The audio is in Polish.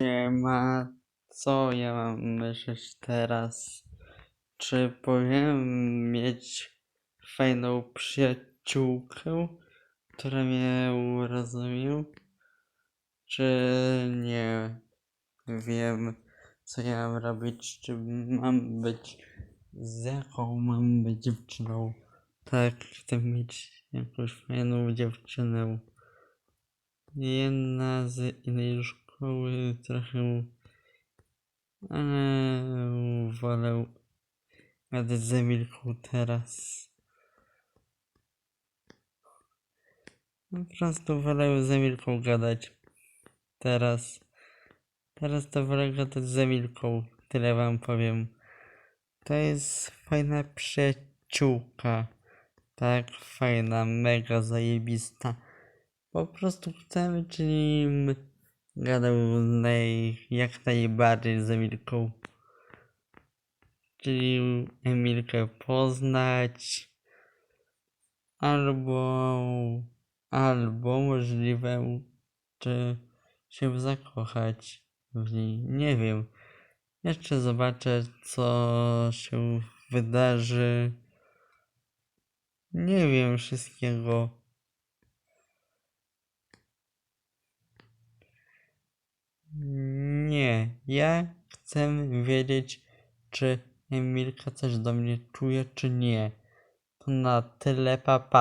Nie ma co ja mam myśleć teraz. Czy powinienem mieć fajną przyjaciółkę, która mnie rozumie? Czy nie wiem, co ja mam robić? Czy mam być. Z jaką mam być dziewczyną? Tak, chcę mieć jakąś fajną dziewczynę. Jedna z innej szkoły trochę. Ale wolę gadać z Emilką teraz. Po prostu wolę z Emilką gadać. Teraz. Teraz to wolę gadać z Emilką. Tyle wam powiem. To jest fajna przyjaciółka. Tak, fajna, mega zajebista. Po prostu chcę, czyli gadał naj, jak najbardziej z Emilką. Czyli Emilkę poznać. Albo, albo możliwe, czy się zakochać w niej. Nie wiem. Jeszcze zobaczę, co się wydarzy. Nie wiem wszystkiego. Nie, ja chcę wiedzieć, czy Emilka coś do mnie czuje, czy nie. To na tyle, papa.